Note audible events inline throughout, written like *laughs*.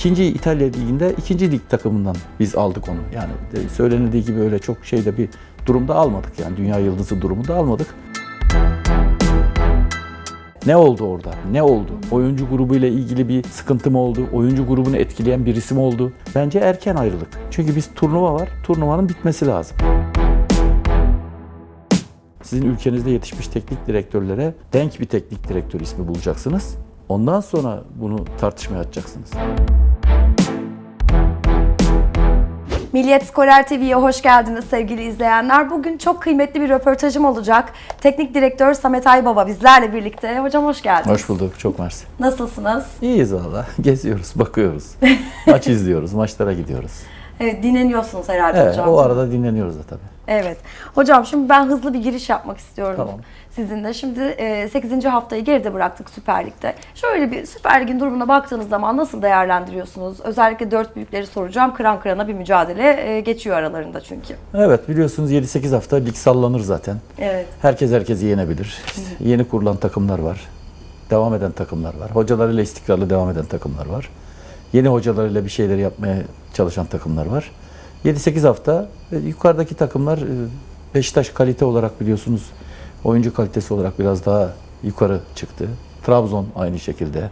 İkinci İtalya Ligi'nde ikinci lig takımından biz aldık onu. Yani de- söylenildiği gibi öyle çok şeyde bir durumda almadık yani dünya yıldızı durumunda almadık. Ne oldu orada? Ne oldu? Oyuncu grubuyla ilgili bir sıkıntı mı oldu? Oyuncu grubunu etkileyen bir isim oldu? Bence erken ayrılık. Çünkü biz turnuva var. Turnuvanın bitmesi lazım. Sizin ülkenizde yetişmiş teknik direktörlere denk bir teknik direktör ismi bulacaksınız. Ondan sonra bunu tartışmaya açacaksınız. Milliyet Skorer TV'ye hoş geldiniz sevgili izleyenler. Bugün çok kıymetli bir röportajım olacak. Teknik direktör Samet Aybaba bizlerle birlikte. Hocam hoş geldiniz. Hoş bulduk. Çok mersi. Nasılsınız? İyiyiz valla. *laughs* Geziyoruz, bakıyoruz. Maç *laughs* izliyoruz, maçlara gidiyoruz. Evet, dinleniyorsunuz herhalde Evet, hocam. o arada dinleniyoruz da tabii. Evet. Hocam şimdi ben hızlı bir giriş yapmak istiyorum Tamam. sizinle. Şimdi e, 8. haftayı geride bıraktık Süper Lig'de. Şöyle bir Süper Lig'in durumuna baktığınız zaman nasıl değerlendiriyorsunuz? Özellikle dört büyükleri soracağım. Kıran kırana bir mücadele e, geçiyor aralarında çünkü. Evet, biliyorsunuz 7-8 hafta lig sallanır zaten. Evet. Herkes herkesi yenebilir. İşte yeni kurulan takımlar var. Devam eden takımlar var. Hocalarıyla istikrarlı devam eden takımlar var. Yeni hocalarıyla bir şeyler yapmaya çalışan takımlar var. 7-8 hafta e, yukarıdaki takımlar e, Beşiktaş kalite olarak biliyorsunuz oyuncu kalitesi olarak biraz daha yukarı çıktı. Trabzon aynı şekilde.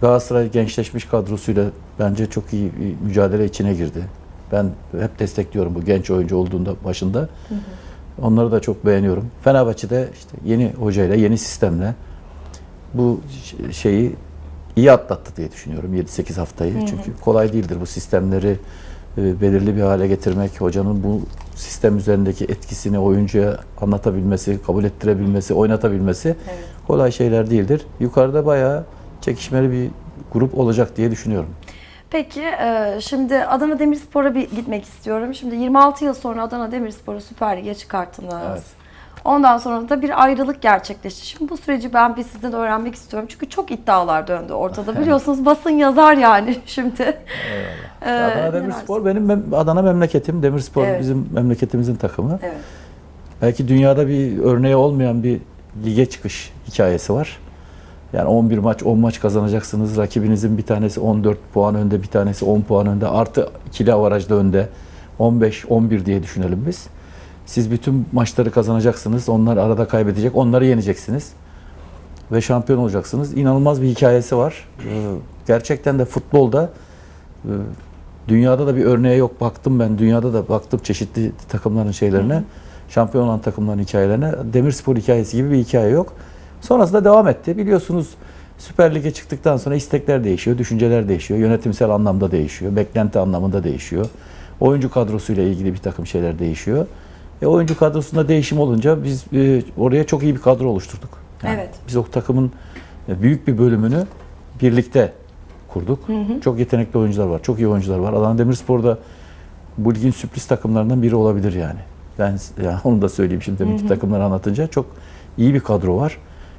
Galatasaray gençleşmiş kadrosuyla bence çok iyi bir mücadele içine girdi. Ben hep destekliyorum bu genç oyuncu olduğunda başında. Onları da çok beğeniyorum. Fenerbahçe'de işte yeni hocayla, yeni sistemle bu şeyi iyi atlattı diye düşünüyorum 7-8 haftayı. Çünkü kolay değildir bu sistemleri e, belirli bir hale getirmek, hocanın bu sistem üzerindeki etkisini oyuncuya anlatabilmesi, kabul ettirebilmesi, oynatabilmesi Evet. kolay şeyler değildir. Yukarıda bayağı çekişmeli bir grup olacak diye düşünüyorum. Peki e, şimdi Adana Demirspor'a bir gitmek istiyorum. Şimdi 26 yıl sonra Adana Demirspor'u Süper Lig'e çıkarttınız. Evet. Ondan sonra da bir ayrılık gerçekleşti. Şimdi bu süreci ben bir sizden öğrenmek istiyorum. Çünkü çok iddialar döndü ortada. Biliyorsunuz basın yazar yani *laughs* şimdi. Ee, Adana Demirspor benim mem- Adana memleketim. Demirspor Evet. bizim memleketimizin takımı. Evet. Belki dünyada bir örneği olmayan bir lige çıkış hikayesi var. Yani 11 maç 10 maç kazanacaksınız. Rakibinizin bir tanesi 14 puan önde, bir tanesi 10 puan önde. Artı ikili avarajda önde. 15 11 diye düşünelim biz. Siz bütün maçları kazanacaksınız. Onlar arada kaybedecek. Onları yeneceksiniz. Ve şampiyon olacaksınız. İnanılmaz bir hikayesi var. Ee, Gerçekten de futbolda e, dünyada da bir örneği yok. Baktım ben dünyada da baktım çeşitli takımların şeylerine. Şampiyon olan takımların hikayelerine. Demirspor hikayesi gibi bir hikaye yok. Sonrasında devam etti. Biliyorsunuz Süper Lig'e çıktıktan sonra istekler değişiyor, düşünceler değişiyor, yönetimsel anlamda değişiyor, beklenti anlamında değişiyor. Oyuncu kadrosuyla ilgili bir takım şeyler değişiyor. E, oyuncu kadrosunda değişim olunca biz e, oraya çok iyi bir kadro oluşturduk. Evet. Biz o takımın e, büyük bir bölümünü birlikte kurduk. Çok yetenekli oyuncular var, çok iyi oyuncular var. Adana Demirspor'da bu ligin sürpriz takımlarından biri olabilir yani. Ben ya *laughs* onu da söyleyeyim şimdi deminki takımları anlatınca çok iyi bir kadro var.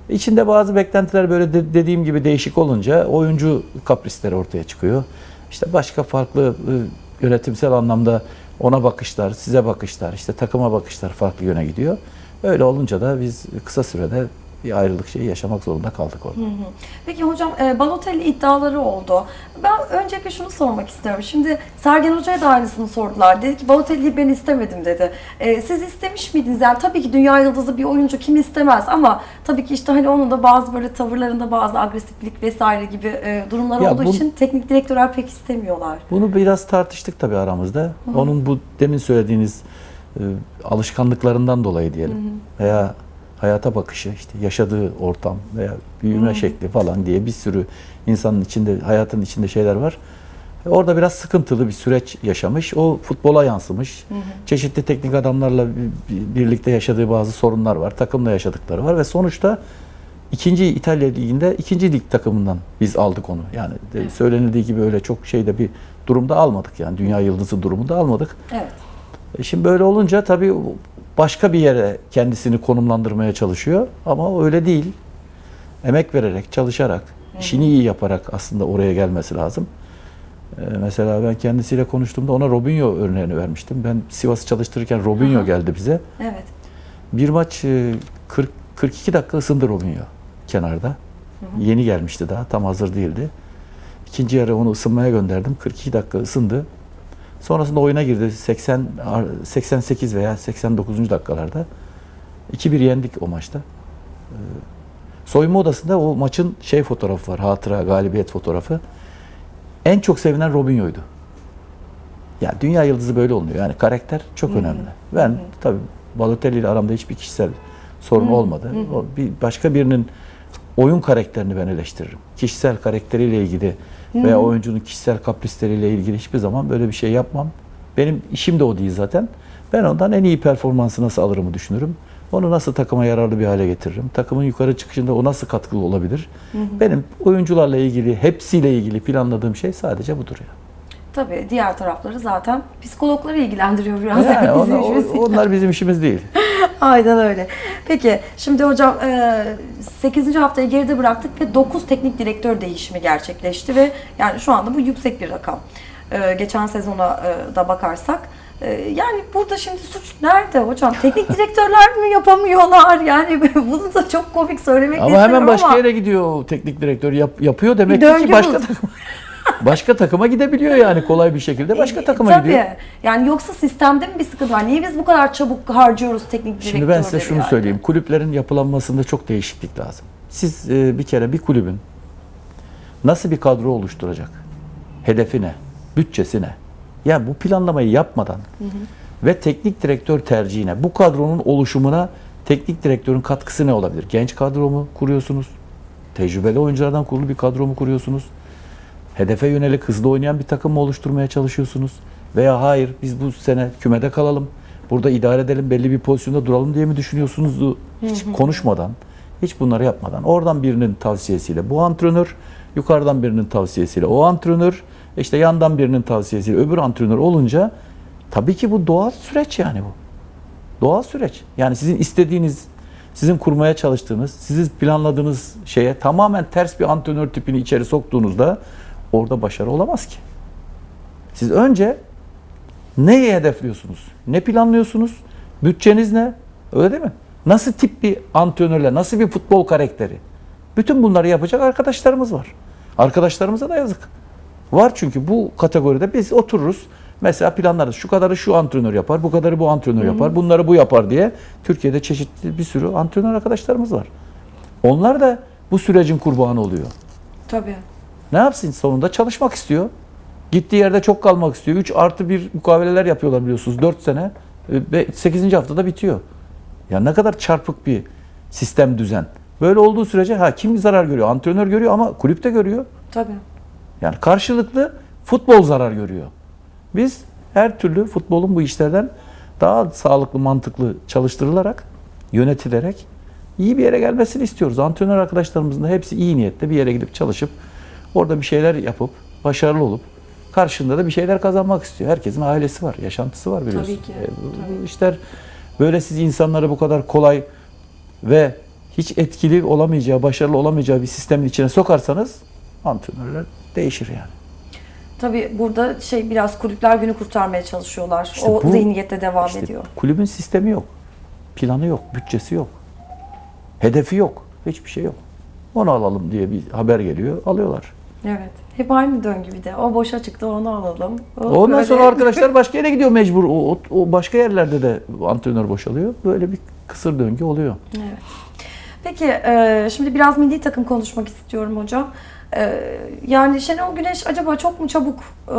İçinde bazı beklentiler böyle de- dediğim gibi değişik olunca oyuncu kaprisleri ortaya çıkıyor. İşte başka farklı e, yönetimsel anlamda ona bakışlar, size bakışlar, işte takıma bakışlar farklı yöne gidiyor. Öyle olunca da biz kısa sürede bir ayrılık şeyi yaşamak zorunda kaldık orada. Peki hocam e, Balotelli iddiaları oldu. Ben öncelikle şunu sormak istiyorum. Şimdi Sergen Hoca'ya da aynısını sordular. Dedi ki Balotelli'yi ben istemedim dedi. E, siz istemiş miydiniz? Yani tabii ki dünya yıldızı bir oyuncu kim istemez ama tabii ki işte hani onun da bazı böyle tavırlarında bazı agresiflik vesaire gibi e, durumlar Ya olduğu bu- için teknik direktörler pek istemiyorlar. Bunu biraz tartıştık tabii aramızda. Onun bu demin söylediğiniz e, alışkanlıklarından dolayı diyelim. Veya hayata bakışı, işte yaşadığı ortam veya büyüme şekli falan diye bir sürü insanın içinde, hayatın içinde şeyler var. Orada biraz sıkıntılı bir süreç yaşamış. O futbola yansımış. Çeşitli teknik adamlarla bi- bi- birlikte yaşadığı bazı sorunlar var. Takımla yaşadıkları var ve sonuçta ikinci İtalya Ligi'nde ikinci lig takımından biz aldık onu. Yani de- söylenildiği gibi öyle çok şeyde bir durumda almadık yani dünya yıldızı durumunda almadık. Evet. E Şimdi böyle olunca tabii başka bir yere kendisini konumlandırmaya çalışıyor ama öyle değil. Emek vererek, çalışarak, işini iyi yaparak aslında oraya gelmesi lazım. E, Mesela ben kendisiyle konuştuğumda ona Robinho örneğini vermiştim. Ben Sivas'ı çalıştırırken Robinho geldi bize. Evet. Bir maç e, 40 42 dakika ısındı Robinho kenarda. Yeni gelmişti daha, tam hazır değildi. İkinci yarı onu ısınmaya gönderdim. 42 dakika ısındı. Sonrasında oyuna girdi 80 88 veya 89. dakikalarda. 2-1 yendik o maçta. Ee, Soyunma odasında o maçın şey fotoğrafı var. Hatıra, galibiyet fotoğrafı. En çok sevinen Robinho'ydu. Ya dünya yıldızı böyle olmuyor. Yani karakter çok önemli. Ben tabii Balotelli ile aramda hiçbir kişisel sorun olmadı. O bir başka birinin oyun karakterini ben eleştiririm. Kişisel karakteriyle ilgili veya oyuncunun kişisel kaprisleriyle ilgili hiçbir zaman böyle bir şey yapmam. Benim işim de o değil zaten. Ben ondan en iyi performansı nasıl alırımı düşünürüm. Onu nasıl takıma yararlı bir hale getiririm. Takımın yukarı çıkışında o nasıl katkılı olabilir. Benim oyuncularla ilgili, hepsiyle ilgili planladığım şey sadece budur ya. Tabii diğer tarafları zaten psikologları ilgilendiriyor biraz. Yani *laughs* bizim onlar, işimiz değil. onlar bizim işimiz değil. *laughs* Aynen öyle. Peki şimdi hocam 8. haftayı geride bıraktık ve 9 teknik direktör değişimi gerçekleşti ve yani şu anda bu yüksek bir rakam. E, Geçen sezona e, da bakarsak. E, Yani burada şimdi suç nerede hocam? Teknik *laughs* direktörler mi yapamıyorlar? Yani bunu da çok komik söylemek Ama hemen başka ama yere gidiyor teknik direktör Yap- yapıyor demek ki başka bu. Başka takıma gidebiliyor yani kolay bir şekilde başka E, takıma tabii. gidiyor. Yani yoksa sistemde mi bir sıkıntı var? Niye biz bu kadar çabuk harcıyoruz teknik direktörleri? Şimdi ben size şunu yani? söyleyeyim. Kulüplerin yapılanmasında çok değişiklik lazım. Siz e, bir kere bir kulübün nasıl bir kadro oluşturacak? Hedefi ne? Bütçesi ne? Ya bu planlamayı yapmadan ve teknik direktör tercihine, bu kadronun oluşumuna teknik direktörün katkısı ne olabilir? Genç kadro mu kuruyorsunuz? Tecrübeli oyunculardan kurulu bir kadro mu kuruyorsunuz? Hedefe yönelik hızlı oynayan bir takım mı oluşturmaya çalışıyorsunuz? Veya hayır biz bu sene kümede kalalım. Burada idare edelim, belli bir pozisyonda duralım diye mi düşünüyorsunuz? Hiç konuşmadan, hiç bunları yapmadan. Oradan birinin tavsiyesiyle bu antrenör, yukarıdan birinin tavsiyesiyle o antrenör, işte yandan birinin tavsiyesiyle öbür antrenör olunca tabii ki bu doğal süreç yani bu. Doğal süreç. Yani sizin istediğiniz, sizin kurmaya çalıştığınız, sizin planladığınız şeye tamamen ters bir antrenör tipini içeri soktuğunuzda orada başarı olamaz ki. Siz önce neyi hedefliyorsunuz? Ne planlıyorsunuz? Bütçeniz ne? Öyle değil mi? Nasıl tip bir antrenörle, nasıl bir futbol karakteri? Bütün bunları yapacak arkadaşlarımız var. Arkadaşlarımıza da yazık. Var çünkü bu kategoride biz otururuz. Mesela planlarız. Şu kadarı şu antrenör yapar, bu kadarı bu antrenör yapar, bunları bu yapar diye. Türkiye'de çeşitli bir sürü antrenör arkadaşlarımız var. Onlar da bu sürecin kurbanı oluyor. Tabii. Ne yapsın sonunda? Çalışmak istiyor. Gittiği yerde çok kalmak istiyor. 3 artı 1 mukaveleler yapıyorlar biliyorsunuz 4 sene. Ve 8. haftada bitiyor. Ya ne kadar çarpık bir sistem düzen. Böyle olduğu sürece ha kim zarar görüyor? Antrenör görüyor ama kulüp de görüyor. Tabii. Yani karşılıklı futbol zarar görüyor. Biz her türlü futbolun bu işlerden daha sağlıklı, mantıklı çalıştırılarak, yönetilerek iyi bir yere gelmesini istiyoruz. Antrenör arkadaşlarımızın da hepsi iyi niyetle bir yere gidip çalışıp orada bir şeyler yapıp başarılı olup karşında da bir şeyler kazanmak istiyor. Herkesin ailesi var, yaşantısı var biliyorsun. Tabii ki, E, bu- tabii. işler böyle siz insanları bu kadar kolay ve hiç etkili olamayacağı, başarılı olamayacağı bir sistemin içine sokarsanız antrenörler değişir yani. Tabii burada şey biraz kulüpler günü kurtarmaya çalışıyorlar. İşte o bu- zihniyette devam İşte ediyor. kulübün sistemi yok. Planı yok, bütçesi yok. Hedefi yok. Hiçbir şey yok. Onu alalım diye bir haber geliyor, alıyorlar. Evet. Hep aynı döngü bir de. O boşa çıktı onu alalım. O Ondan böyle- sonra arkadaşlar *laughs* başka yere gidiyor mecbur. O, o, o başka yerlerde de antrenör boşalıyor. Böyle bir kısır döngü oluyor. Evet. Peki e, şimdi biraz milli takım konuşmak istiyorum hocam. E, yani Şenol Güneş acaba çok mu çabuk e,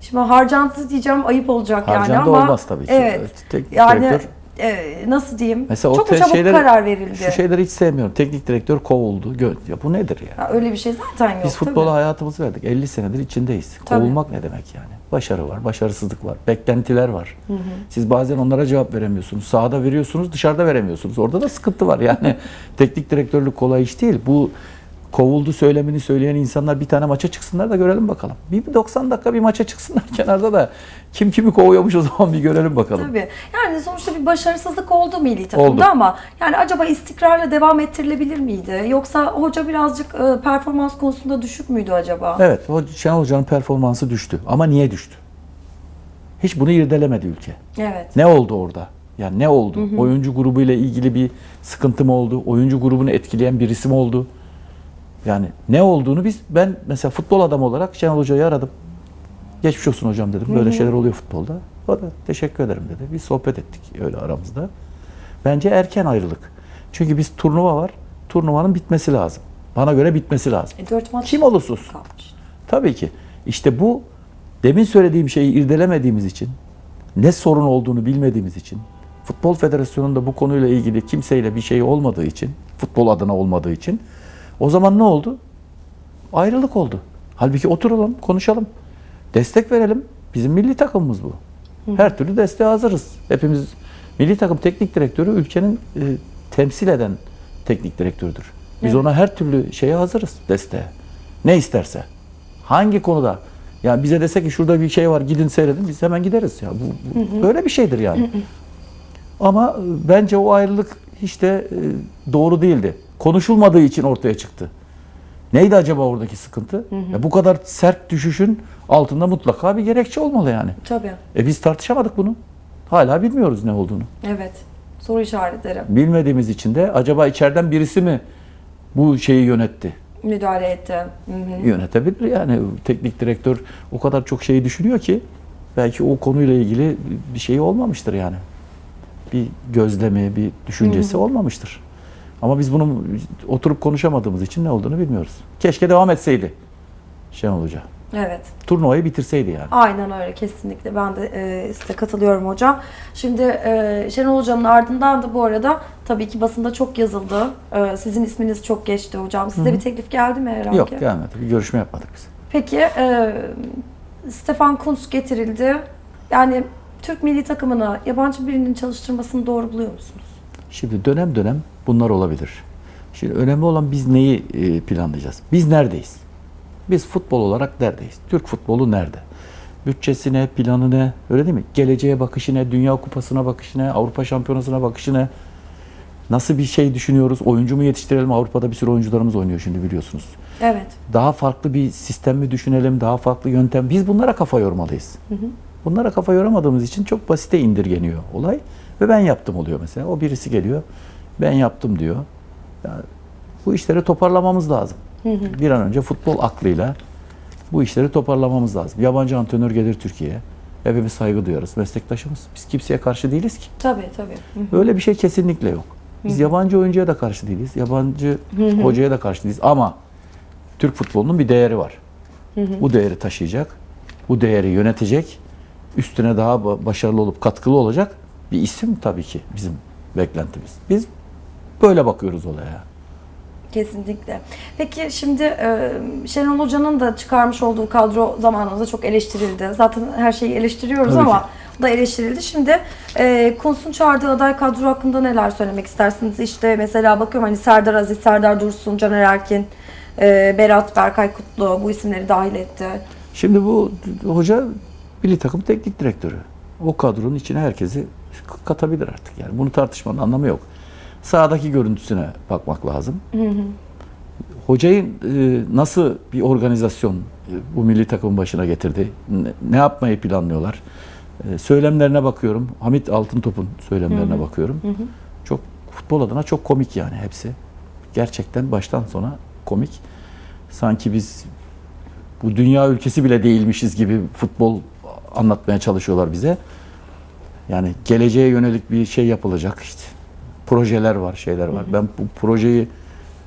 şimdi harcantı diyeceğim ayıp olacak yani Harcandı ama olmaz tabii ki. Evet. Teknik Yani direktör e, nasıl diyeyim? Mesela o çok mu çabuk şeyleri- karar verildi? şu şeyleri hiç sevmiyorum. Teknik direktör kovuldu. Gö- Ya bu nedir ya? Ya öyle bir şey zaten yok. Biz futbola hayatımızı verdik. 50 senedir içindeyiz. Tabii. Kovulmak ne demek yani? Başarı var, başarısızlık var, beklentiler var. Siz bazen onlara cevap veremiyorsunuz. Sahada veriyorsunuz, dışarıda veremiyorsunuz. Orada da sıkıntı var. Yani *laughs* teknik direktörlük kolay iş değil. Bu kovuldu söylemini söyleyen insanlar bir tane maça çıksınlar da görelim bakalım. Bir bir 90 dakika bir maça çıksınlar *laughs* kenarda da kim kimi kovuyormuş o zaman bir görelim bakalım. Tabii. Yani sonuçta bir başarısızlık oldu milli takımda Oldu. ama yani acaba istikrarla devam ettirilebilir miydi? Yoksa hoca birazcık e, performans konusunda düşük müydü acaba? Evet, Şenol Hoca'nın performansı düştü. Ama niye düştü? Hiç bunu irdelemedi ülke. Evet. Ne oldu orada? Yani ne oldu? Oyuncu grubu ile ilgili bir sıkıntı mı oldu? Oyuncu grubunu etkileyen birisi mi oldu? Yani ne olduğunu biz ben mesela futbol adamı olarak Şenol Hoca'yı aradım. Geçmiş olsun hocam dedim. Böyle şeyler oluyor futbolda. O da teşekkür ederim dedi. Biz sohbet ettik öyle aramızda. Bence erken ayrılık. Çünkü biz turnuva var. Turnuvanın bitmesi lazım. Bana göre bitmesi lazım. E, dört maç Kim olursa olsun. kalmış. Tabii ki. İşte bu demin söylediğim şeyi irdelemediğimiz için, ne sorun olduğunu bilmediğimiz için, Futbol Federasyonu'nda bu konuyla ilgili kimseyle bir şey olmadığı için, futbol adına olmadığı için, o zaman ne oldu? Ayrılık oldu. Halbuki oturalım, konuşalım. Destek verelim. Bizim milli takımımız bu. Her türlü desteğe hazırız. Hepimiz milli takım teknik direktörü ülkenin e, temsil eden teknik direktörüdür. Biz Evet. ona her türlü şeye hazırız desteğe. Ne isterse. Hangi konuda? Yani bize dese ki şurada bir şey var gidin seyredin biz hemen gideriz ya. Bu, bu böyle bir şeydir yani. Ama e, bence o ayrılık hiç de e, doğru değildi. Konuşulmadığı için ortaya çıktı. Neydi acaba oradaki sıkıntı? Ya bu kadar sert düşüşün altında mutlaka bir gerekçe olmalı yani. Tabii. E biz tartışamadık bunu. Hala bilmiyoruz ne olduğunu. Evet. Soru işaretleri. Bilmediğimiz için de acaba içeriden birisi mi bu şeyi yönetti? Müdahale etti. Hı hı. Yönetebilir yani. Teknik direktör o kadar çok şeyi düşünüyor ki belki o konuyla ilgili bir şey olmamıştır yani. Bir gözlemi, bir düşüncesi olmamıştır. Ama biz bunu oturup konuşamadığımız için ne olduğunu bilmiyoruz. Keşke devam etseydi Şenol Hoca. Evet. Turnuvayı bitirseydi yani. Aynen öyle kesinlikle. Ben de e, size katılıyorum hocam. Şimdi e, Şenol Hoca'nın ardından da bu arada tabii ki basında çok yazıldı. E, sizin isminiz çok geçti hocam. Size bir teklif geldi mi herhangi? Yok gelmedi. Bir görüşme yapmadık biz. Peki e, Stefan Kuntz getirildi. Yani Türk milli takımına yabancı birinin çalıştırmasını doğru buluyor musunuz? Şimdi dönem dönem bunlar olabilir. Şimdi önemli olan biz neyi e, planlayacağız? Biz neredeyiz? Biz futbol olarak neredeyiz? Türk futbolu nerede? Bütçesi ne, planı ne? Öyle değil mi? Geleceğe bakışı ne, Dünya Kupası'na bakışı ne, Avrupa Şampiyonası'na bakışı ne? Nasıl bir şey düşünüyoruz? Oyuncu mu yetiştirelim? Avrupa'da bir sürü oyuncularımız oynuyor şimdi biliyorsunuz. Evet. Daha farklı bir sistem mi düşünelim? Daha farklı yöntem. Biz bunlara kafa yormalıyız. Bunlara kafa yoramadığımız için çok basite indirgeniyor olay. Ve ben yaptım oluyor mesela. O birisi geliyor. Ben yaptım diyor. Yani bu işleri toparlamamız lazım. Bir an önce futbol aklıyla bu işleri toparlamamız lazım. Yabancı antrenör gelir Türkiye'ye. Hepimiz saygı duyarız. Meslektaşımız. Biz kimseye karşı değiliz ki. Tabii tabii. Hı. Öyle bir şey kesinlikle yok. Biz yabancı oyuncuya da karşı değiliz. Yabancı hocaya da karşı değiliz. Ama Türk futbolunun bir değeri var. Bu değeri taşıyacak. Bu değeri yönetecek. Üstüne daha ba- başarılı olup katkılı olacak bir isim tabii ki bizim beklentimiz. Biz böyle bakıyoruz olaya. Kesinlikle. Peki şimdi e, Şenol Hoca'nın da çıkarmış olduğu kadro zamanımızda çok eleştirildi. Zaten her şeyi eleştiriyoruz Tabii ama ki. bu da eleştirildi. Şimdi e, Kuntz'un çağırdığı aday kadro hakkında neler söylemek istersiniz? İşte mesela bakıyorum hani Serdar Aziz, Serdar Dursun, Caner Erkin, e, Berat, Berkay Kutlu bu isimleri dahil etti. Şimdi bu hoca milli takım teknik direktörü. O kadronun içine herkesi katabilir artık. Yani bunu tartışmanın anlamı yok. Sahadaki görüntüsüne bakmak lazım. Hocayı e, nasıl bir organizasyon e, bu milli takımın başına getirdi? Ne, yapmayı planlıyorlar? E, söylemlerine bakıyorum. Hamit Altıntop'un söylemlerine bakıyorum. Çok futbol adına çok komik yani hepsi. Gerçekten baştan sona komik. Sanki biz bu dünya ülkesi bile değilmişiz gibi futbol anlatmaya çalışıyorlar bize. Yani geleceğe yönelik bir şey yapılacak işte. Projeler var, şeyler var. Ben bu projeyi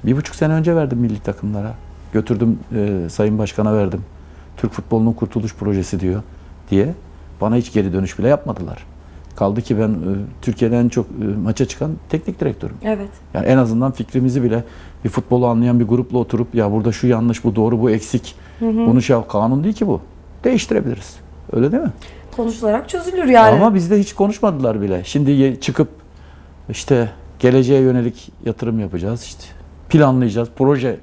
bir buçuk sene önce verdim milli takımlara. Götürdüm e, Sayın Başkan'a verdim. Türk futbolunun kurtuluş projesi diyor diye. Bana hiç geri dönüş bile yapmadılar. Kaldı ki ben e, Türkiye'den en çok e, maça çıkan teknik direktörüm. Evet. Yani en azından fikrimizi bile bir futbolu anlayan bir grupla oturup ya burada şu yanlış, bu doğru, bu eksik. Bunu şey kanun değil ki bu. Değiştirebiliriz. Öyle değil mi? Konuşularak çözülür yani. Ama bizde hiç konuşmadılar bile. Şimdi çıkıp işte geleceğe yönelik yatırım yapacağız işte. Planlayacağız. Proje.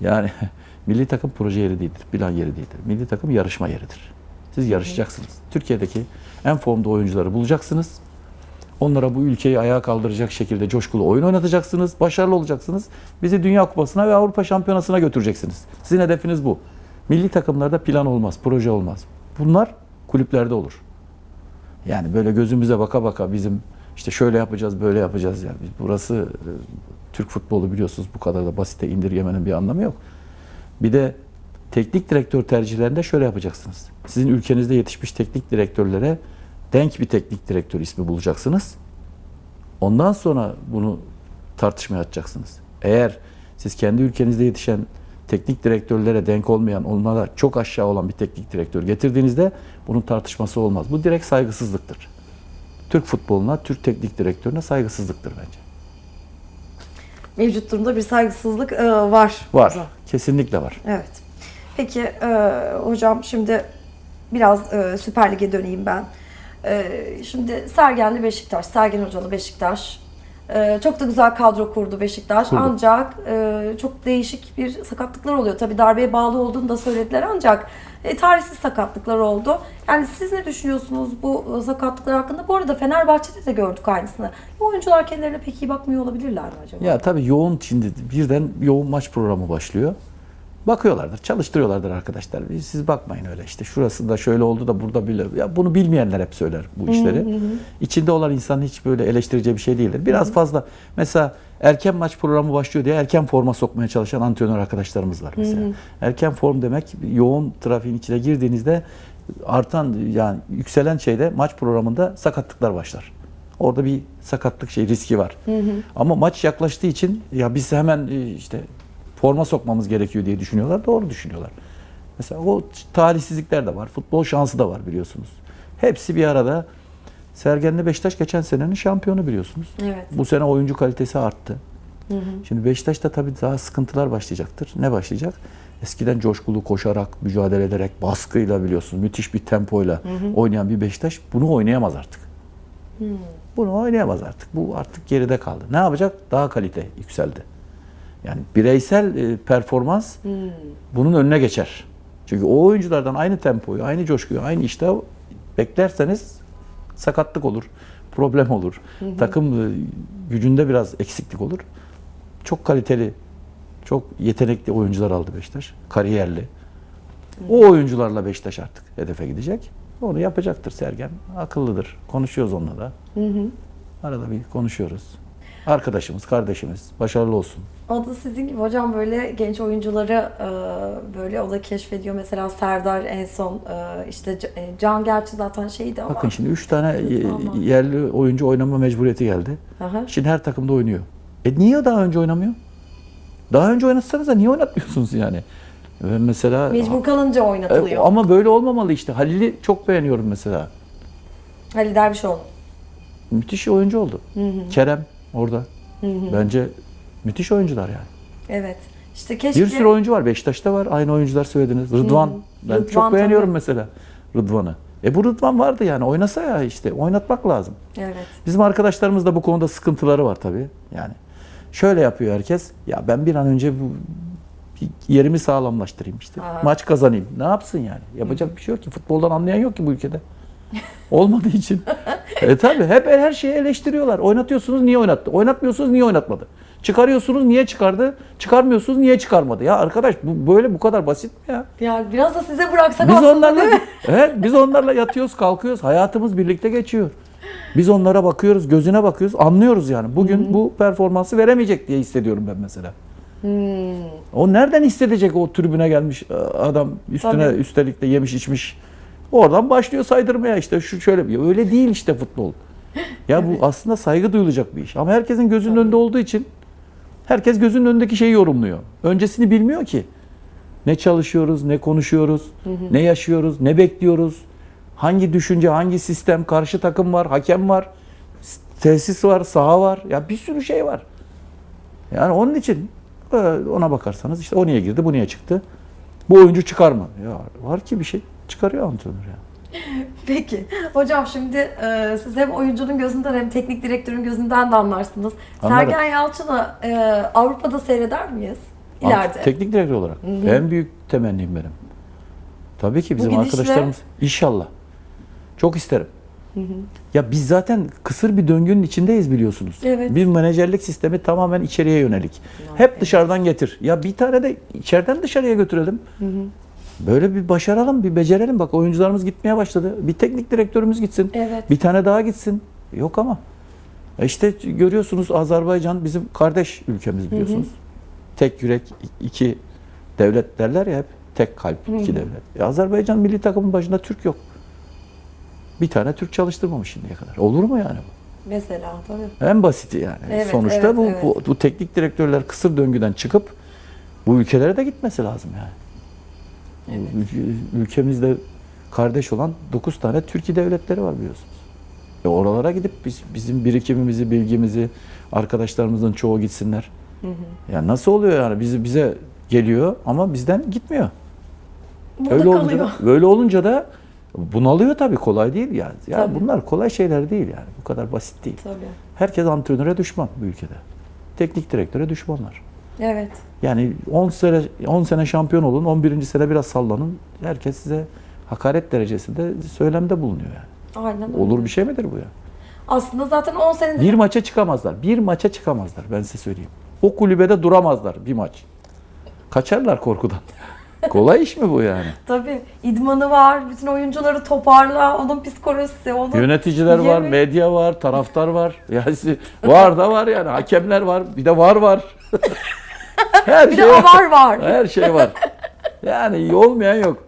Yani *laughs* milli takım proje yeri değildir. Plan yeri değildir. Milli takım yarışma yeridir. Siz yarışacaksınız. Türkiye'deki en formda oyuncuları bulacaksınız. Onlara bu ülkeyi ayağa kaldıracak şekilde coşkulu oyun oynatacaksınız. Başarılı olacaksınız. Bizi Dünya Kupası'na ve Avrupa Şampiyonası'na götüreceksiniz. Sizin hedefiniz bu. Milli takımlarda plan olmaz, proje olmaz. Bunlar kulüplerde olur. Yani böyle gözümüze baka baka bizim işte şöyle yapacağız, böyle yapacağız yani. Burası e, Türk futbolu biliyorsunuz bu kadar da basite indirgemenin bir anlamı yok. Bir de teknik direktör tercihlerinde şöyle yapacaksınız. Sizin ülkenizde yetişmiş teknik direktörlere denk bir teknik direktör ismi bulacaksınız. Ondan sonra bunu tartışmaya açacaksınız. Eğer siz kendi ülkenizde yetişen teknik direktörlere denk olmayan, onlara çok aşağı olan bir teknik direktör getirdiğinizde bunun tartışması olmaz. Bu direkt saygısızlıktır. Türk futboluna, Türk teknik direktörüne saygısızlıktır bence. Mevcut durumda bir saygısızlık e, var. Var. Kesinlikle var. Evet. Peki e, hocam şimdi biraz e, Süper Lig'e döneyim ben. E, şimdi Sergenli Beşiktaş, Sergen Hocalı Beşiktaş. E, çok da güzel kadro kurdu Beşiktaş. Kurdu. Ancak e, çok değişik bir sakatlıklar oluyor. Tabii darbeye bağlı olduğunu da söylediler ancak e, tarihsiz sakatlıklar oldu. Yani siz ne düşünüyorsunuz bu e, sakatlıklar hakkında? Bu arada Fenerbahçe'de de gördük aynısını. Bu oyuncular kendilerine pek iyi bakmıyor olabilirler mi acaba? Ya tabii yoğun şimdi birden yoğun maç programı başlıyor. Bakıyorlardır, çalıştırıyorlardır arkadaşlar. Siz bakmayın öyle işte şurasında şöyle oldu da burada bile. Ya bunu bilmeyenler hep söyler bu işleri. İçinde olan insan hiç böyle eleştireceği bir şey değildir. Biraz fazla mesela erken maç programı başlıyor diye erken forma sokmaya çalışan antrenör arkadaşlarımız var mesela. Erken form demek yoğun trafiğin içine girdiğinizde artan yani yükselen şeyde maç programında sakatlıklar başlar. Orada bir sakatlık şey riski var. Ama maç yaklaştığı için ya biz hemen e, işte forma sokmamız gerekiyor diye düşünüyorlar. Doğru düşünüyorlar. Mesela o talihsizlikler de var. Futbol şansı da var biliyorsunuz. Hepsi bir arada. Sergen'le Beşiktaş geçen senenin şampiyonu biliyorsunuz. Evet. Bu sene oyuncu kalitesi arttı. Şimdi Beşiktaş'ta tabii daha sıkıntılar başlayacaktır. Ne başlayacak? Eskiden coşkulu koşarak, mücadele ederek, baskıyla biliyorsunuz müthiş bir tempoyla oynayan bir Beşiktaş bunu oynayamaz artık. Bunu oynayamaz artık. Bu artık geride kaldı. Ne yapacak? Daha kalite yükseldi. Yani bireysel e, performans bunun önüne geçer. Çünkü o oyunculardan aynı tempoyu, aynı coşkuyu, aynı iştahı beklerseniz sakatlık olur, problem olur. Takım e, gücünde biraz eksiklik olur. Çok kaliteli, çok yetenekli oyuncular aldı Beşiktaş. Kariyerli. O oyuncularla Beşiktaş artık hedefe gidecek. Onu yapacaktır Sergen. Akıllıdır. Konuşuyoruz onunla da. Arada bir konuşuyoruz. Arkadaşımız, kardeşimiz. Başarılı olsun. O da sizin gibi hocam böyle genç oyuncuları e, böyle o da keşfediyor. Mesela Serdar en son e, işte e, Can gerçi zaten şeydi ama. Bakın şimdi 3 tane yerli oyuncu oynama mecburiyeti geldi. Aha. Şimdi her takımda oynuyor. E niye daha önce oynamıyor? Daha önce oynatsanız da niye oynatmıyorsunuz yani? Mesela Mecbur kalınca E, oynatılıyor. ama böyle olmamalı işte. Halil'i çok beğeniyorum mesela. Ali Dervişoğlu. Müthiş oyuncu oldu. Kerem orada. Bence müthiş oyuncular yani. Evet. İşte keşke Bir sürü oyuncu var. Beşiktaş'ta var. Aynı oyuncular söylediniz. Rıdvan. Ben Rıdvan çok beğeniyorum tabii. mesela Rıdvan'ı. E bu Rıdvan vardı yani. Oynasa ya işte. Oynatmak lazım. Evet. Bizim arkadaşlarımız da bu konuda sıkıntıları var tabii. Yani şöyle yapıyor herkes. Ya ben bir an önce bu yerimi sağlamlaştırayım işte. Aha. Maç kazanayım. Ne yapsın yani? Yapacak bir şey yok ki. Futboldan anlayan yok ki bu ülkede. *laughs* Olmadığı için. E tabii hep her şeyi eleştiriyorlar. Oynatıyorsunuz niye oynattı? Oynatmıyorsunuz niye oynatmadı? Çıkarıyorsunuz niye çıkardı? Çıkarmıyorsunuz niye çıkarmadı? Ya arkadaş bu böyle bu kadar basit mi ya? Yani biraz da size bıraksak Biz aslında onlarla değil mi? *laughs* evet, biz onlarla yatıyoruz, kalkıyoruz. Hayatımız birlikte geçiyor. Biz onlara bakıyoruz, gözüne bakıyoruz, anlıyoruz yani. Bugün bu performansı veremeyecek diye hissediyorum ben mesela. O nereden hissedecek o tribüne gelmiş e, adam üstüne Tabii. üstelik de yemiş içmiş. Oradan başlıyor saydırmaya işte şu şöyle bir öyle değil işte futbol. Ya bu aslında saygı duyulacak bir iş. Ama herkesin gözünün önünde olduğu için herkes gözünün önündeki şeyi yorumluyor. Öncesini bilmiyor ki. Ne çalışıyoruz, ne konuşuyoruz, ne yaşıyoruz, ne bekliyoruz. Hangi düşünce, hangi sistem, karşı takım var, hakem var, tesis var, saha var. Ya bir sürü şey var. Yani onun için e, ona bakarsanız işte o niye girdi, bu niye çıktı? Bu oyuncu çıkar mı? Ya var ki bir şey çıkarıyor antrenör ya. *laughs* Peki. Hocam şimdi e, siz hem oyuncunun gözünden hem teknik direktörün gözünden de anlarsınız. Anlarım. Sergen Yalçın'ı e, Avrupa'da seyreder miyiz? İleride. Teknik direktör olarak. En büyük temennim benim. Tabii ki bizim gidişle- arkadaşlarımız inşallah. Çok isterim. Ya biz zaten kısır bir döngünün içindeyiz biliyorsunuz. Evet. Bir menajerlik sistemi tamamen içeriye yönelik. Hep dışarıdan getir. Ya bir tane de içeriden dışarıya götürelim. Böyle bir başaralım, bir becerelim. Bak oyuncularımız gitmeye başladı. Bir teknik direktörümüz gitsin. Evet. Bir tane daha gitsin. Yok ama. E işte görüyorsunuz Azerbaycan bizim kardeş ülkemiz biliyorsunuz. Tek yürek, iki devlet derler ya hep. Tek kalp, iki devlet. E Azerbaycan milli takımın başında Türk yok. Bir tane Türk çalıştırmamış şimdiye kadar. Olur mu yani bu? Mesela tabii. En basiti yani. Evet, Sonuçta evet, bu, evet. bu bu teknik direktörler kısır döngüden çıkıp bu ülkelere de gitmesi lazım yani. Ül- Ülkemizde kardeş olan 9 tane Türkiye devletleri var biliyorsunuz. E oralara gidip biz bizim birikimimizi, bilgimizi, arkadaşlarımızın çoğu gitsinler. Ya nasıl oluyor yani? Bizi bize geliyor ama bizden gitmiyor. Burada Öyle olunca kalıyor. da, *laughs* böyle olunca da bunalıyor tabii kolay değil yani. Ya bunlar kolay şeyler değil yani. Bu kadar basit değil. Tabii. Herkes antrenöre düşman bu ülkede. Teknik direktöre düşmanlar. Evet. Yani 10 sene 10 sene şampiyon olun, 11. sene biraz sallanın. Herkes size hakaret derecesinde söylemde bulunuyor yani. Aynen öyle. Olur bir şey midir bu ya? Aslında zaten 10 senedir Bir maça çıkamazlar. Bir maça çıkamazlar ben size söyleyeyim. O kulübede duramazlar bir maç. Kaçarlar korkudan. *laughs* Kolay iş mi bu yani? tabii idmanı var, bütün oyuncuları toparla, onun psikolojisi, onun Yöneticiler var, Yemek- medya var, taraftar var. Yani var da var yani. Hakemler var. Bir de var var. *laughs* Her bir şey de avar var. Her şey var. Yani iyi olmayan yok.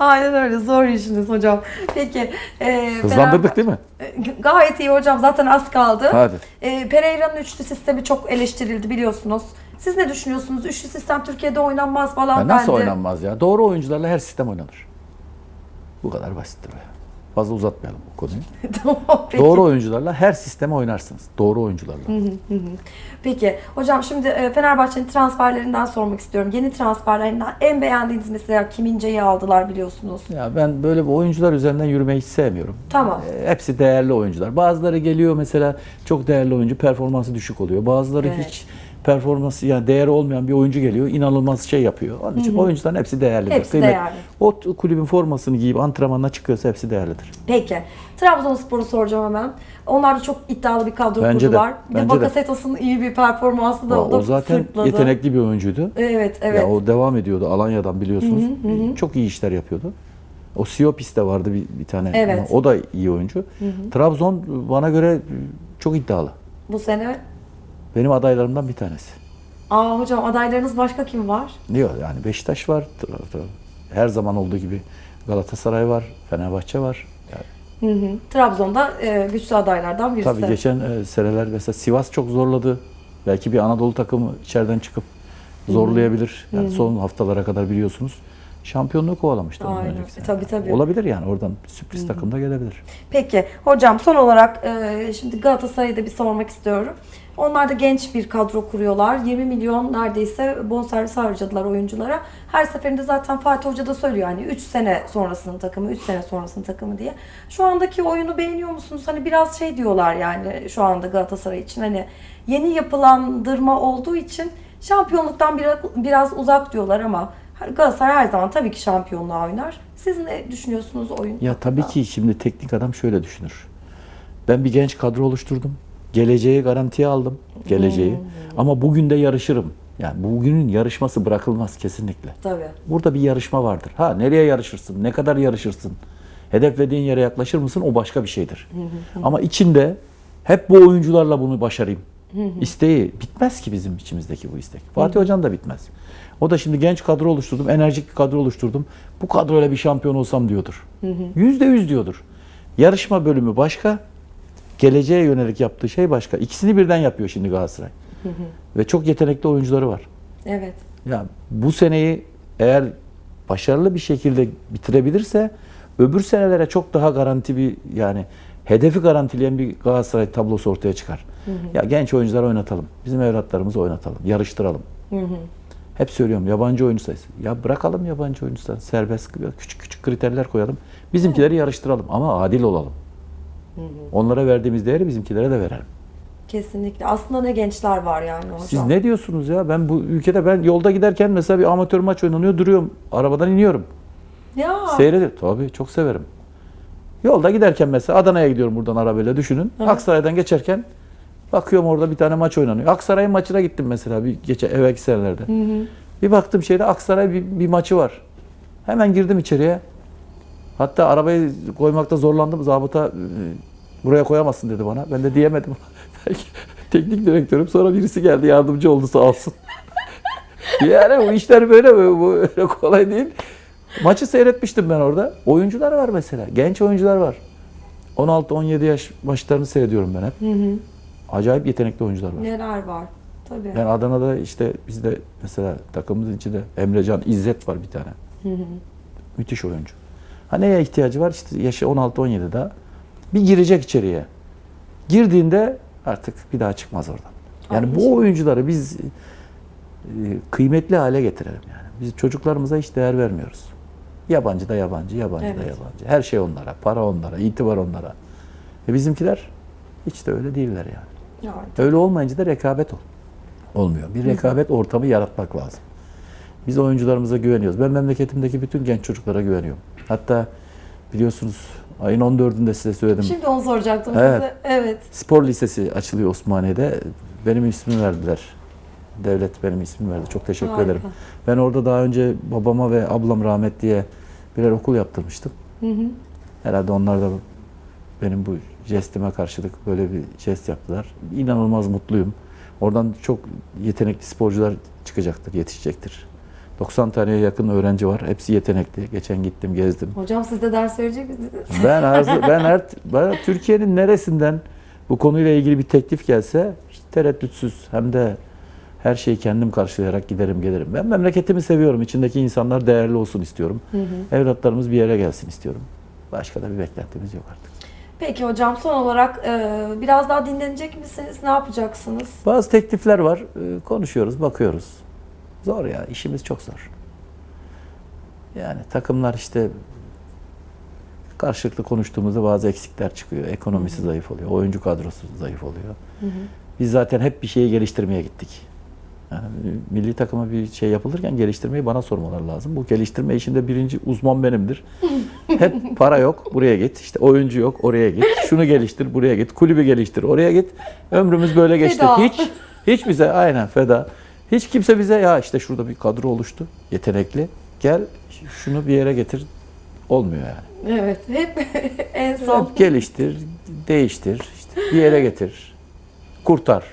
Aynen öyle zor işiniz hocam. Peki. E, Hızlandırdık değil mi? Fenerbahçe- Gayet iyi hocam zaten az kaldı. Hadi. E, Pereira'nın üçlü sistemi çok eleştirildi biliyorsunuz. Siz ne düşünüyorsunuz? Üçlü sistem Türkiye'de oynanmaz falan Ya nasıl dendi. oynanmaz ya? Doğru oyuncularla her sistem oynanır. Bu kadar basittir o ya. Fazla uzatmayalım bu konuyu. *laughs* tamam peki. Doğru oyuncularla her sisteme oynarsınız. Doğru oyuncularla. Peki hocam şimdi e, Fenerbahçe'nin transferlerinden sormak istiyorum. Yeni transferlerinden en beğendiğiniz mesela Kim İnce'yi aldılar biliyorsunuz. Ya ben böyle bu oyuncular üzerinden yürümeyi hiç sevmiyorum. Tamam. E, Hepsi değerli oyuncular. Bazıları geliyor mesela çok değerli oyuncu performansı düşük oluyor. Bazıları Evet. hiç performansı yani değeri olmayan bir oyuncu geliyor inanılmaz şey yapıyor. Onun için oyuncuların hepsi değerlidir. Hepsi Kıymet- değerli. O kulübün formasını giyip antrenmanına çıkıyorsa hepsi değerlidir. Peki. Trabzonspor'u soracağım hemen. Onlar da çok iddialı bir kadro Bence de, kurdular. Bir de bence de. Bakasetas'ın iyi bir performansı da O, oldu. o zaten sırtladı. yetenekli bir oyuncuydu. Evet, evet. Ya o devam ediyordu Alanya'dan biliyorsunuz. Çok iyi işler yapıyordu. O Siopis de vardı bir, bir tane. Evet. O da iyi oyuncu. Trabzon bana göre çok iddialı. Bu sene Benim adaylarımdan bir tanesi. Aa hocam adaylarınız başka kim var? Diyor yani Beşiktaş var. Her zaman olduğu gibi Galatasaray var, Fenerbahçe var. Yani Trabzon'da e, güçlü adaylardan birisi. tabii geçen e, seneler mesela Sivas çok zorladı. Belki bir Anadolu takımı içeriden çıkıp zorlayabilir. Yani son haftalara kadar biliyorsunuz. Şampiyonluğu kovalamıştı. ondan Aynen. önceki sene. Tabii, tabii. Olabilir yani oradan sürpriz takım da gelebilir. Peki hocam son olarak e, şimdi Galatasaray'ı da bir sormak istiyorum. Onlar da genç bir kadro kuruyorlar. 20 milyon neredeyse bonservis harcadılar oyunculara. Her seferinde zaten Fatih Hoca da söylüyor hani 3 sene sonrasının takımı, 3 sene sonrasının takımı diye. Şu andaki oyunu beğeniyor musunuz? Hani biraz şey diyorlar yani şu anda Galatasaray için hani yeni yapılandırma olduğu için şampiyonluktan biraz, biraz uzak diyorlar ama Galatasaray her zaman tabii ki şampiyonluğa oynar. Siz ne düşünüyorsunuz oyun Ya hakkında? tabii ki şimdi teknik adam şöyle düşünür. Ben bir genç kadro oluşturdum. Geleceği garantiye aldım. Geleceği. Ama bugün de yarışırım. Yani bugünün yarışması bırakılmaz kesinlikle. Tabii. Burada bir yarışma vardır. Ha nereye yarışırsın? Ne kadar yarışırsın? Hedeflediğin yere yaklaşır mısın? O başka bir şeydir. Ama içinde hep bu oyuncularla bunu başarayım. İsteği bitmez ki bizim içimizdeki bu istek. Fatih Hoca'nın da bitmez. O da şimdi genç kadro oluşturdum, enerjik bir kadro oluşturdum. Bu kadroyla bir şampiyon olsam diyordur. Yüzde yüz diyordur. Yarışma bölümü başka, geleceğe yönelik yaptığı şey başka. İkisini birden yapıyor şimdi Galatasaray. Ve çok yetenekli oyuncuları var. Evet. Ya bu seneyi eğer başarılı bir şekilde bitirebilirse öbür senelere çok daha garanti bir yani hedefi garantileyen bir Galatasaray tablosu ortaya çıkar. Ya genç oyuncular oynatalım. Bizim evlatlarımızı oynatalım. Yarıştıralım. Hep söylüyorum yabancı oyuncu sayısı. Ya bırakalım yabancı oyuncuları. Serbest küçük küçük kriterler koyalım. Bizimkileri yarıştıralım ama adil olalım. Onlara verdiğimiz değeri bizimkilere de verelim. Kesinlikle. Aslında ne gençler var yani hocam. Siz ne diyorsunuz ya? Ben bu ülkede ben yolda giderken mesela bir amatör maç oynanıyor duruyorum. Arabadan iniyorum. Ya. Seyrediyorum. Tabii çok severim. Yolda giderken mesela Adana'ya gidiyorum buradan arabayla düşünün. Aksaray'dan geçerken bakıyorum orada bir tane maç oynanıyor. Aksaray'ın maçına gittim mesela bir geçen evvelki senelerde. Bir baktım şeyde Aksaray bir, bir maçı var. Hemen girdim içeriye. Hatta arabayı koymakta zorlandım. Zabıta e, Buraya koyamazsın dedi bana. Ben de diyemedim. *laughs* Teknik direktörüm sonra birisi geldi yardımcı oldu sağ olsun. *laughs* yani bu işler böyle bu bu öyle kolay değil. Maçı seyretmiştim ben orada. Oyuncular var mesela. Genç oyuncular var. 16-17 yaş maçlarını seyrediyorum ben hep. Acayip yetenekli oyuncular var. Neler var? Tabii. Yani Adana'da işte bizde mesela takımımızın içinde Emrecan İzzet var bir tane. Müthiş oyuncu. Ha neye ihtiyacı var? İşte yaşı 16-17 daha. Bir girecek içeriye. Girdiğinde artık bir daha çıkmaz oradan. Yani Aynı bu şey. oyuncuları biz e, kıymetli hale getirelim yani. Biz çocuklarımıza hiç değer vermiyoruz. Yabancı da yabancı, yabancı da Evet. yabancı. Her şey onlara, para onlara, itibar onlara. E bizimkiler hiç de öyle değiller yani. Yani. Öyle olmayınca da rekabet ol. olmuyor. Bir rekabet ortamı yaratmak lazım. Biz oyuncularımıza güveniyoruz. Ben memleketimdeki bütün genç çocuklara güveniyorum. Hatta biliyorsunuz ayın 14'ünde size söyledim. Şimdi onu soracaktım Evet. size. Evet. Spor Lisesi açılıyor Osmaniye'de. Benim ismimi verdiler. Devlet benim ismimi verdi. Çok teşekkür Harika. ederim. Ben orada daha önce babama ve ablam rahmetliye birer okul yaptırmıştım. Hı hı. Herhalde onlar da benim bu jestime karşılık böyle bir jest yaptılar. İnanılmaz mutluyum. Oradan çok yetenekli sporcular çıkacaktır, yetişecektir. 90 taneye yakın öğrenci var. Hepsi yetenekli. Geçen gittim, gezdim. Hocam siz de ders verecek misiniz? Ben *laughs* arzu, ben her bana Türkiye'nin neresinden bu konuyla ilgili bir teklif gelse tereddütsüz hem de her şeyi kendim karşılayarak giderim gelirim. Ben memleketimi seviyorum. İçindeki insanlar değerli olsun istiyorum. Evlatlarımız bir yere gelsin istiyorum. Başka da bir beklentimiz yok artık. Peki hocam son olarak e, biraz daha dinlenecek misiniz? Ne yapacaksınız? Bazı teklifler var. Ee, Konuşuyoruz, bakıyoruz. Zor ya, işimiz çok zor. Yani takımlar işte karşılıklı konuştuğumuzda bazı eksikler çıkıyor. Ekonomisi zayıf oluyor, oyuncu kadrosu zayıf oluyor. Biz zaten hep bir şeyi geliştirmeye gittik. Yani milli takıma bir şey yapılırken geliştirmeyi bana sormaları lazım. Bu geliştirme işinde birinci uzman benimdir. *laughs* Hep para yok, buraya git. İşte oyuncu yok, oraya git. Şunu geliştir, buraya git. Kulübü geliştir, oraya git. Ömrümüz böyle geçti. Feda. Hiç hiç bize aynen feda. Hiç kimse bize ya işte şurada bir kadro oluştu, yetenekli. Gel şunu bir yere getir. Olmuyor yani. Evet. Hep *laughs* en son. Hep geliştir, değiştir, işte bir yere getir. Kurtar.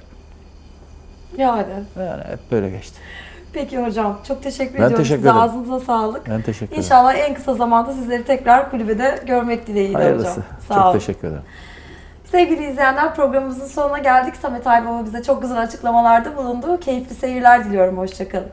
Yani. Yani hep böyle geçti. Peki hocam çok teşekkür Ben ediyorum teşekkür ederim. Ağzınıza sağlık. Ben teşekkür ederim. İnşallah en kısa zamanda sizleri tekrar kulübede görmek dileğiyle Hayırlısı. hocam. Sağ Çok olun. teşekkür ederim. Sevgili izleyenler programımızın sonuna geldik. Samet Aybaba bize çok güzel açıklamalarda bulundu. Keyifli seyirler diliyorum. Hoşçakalın.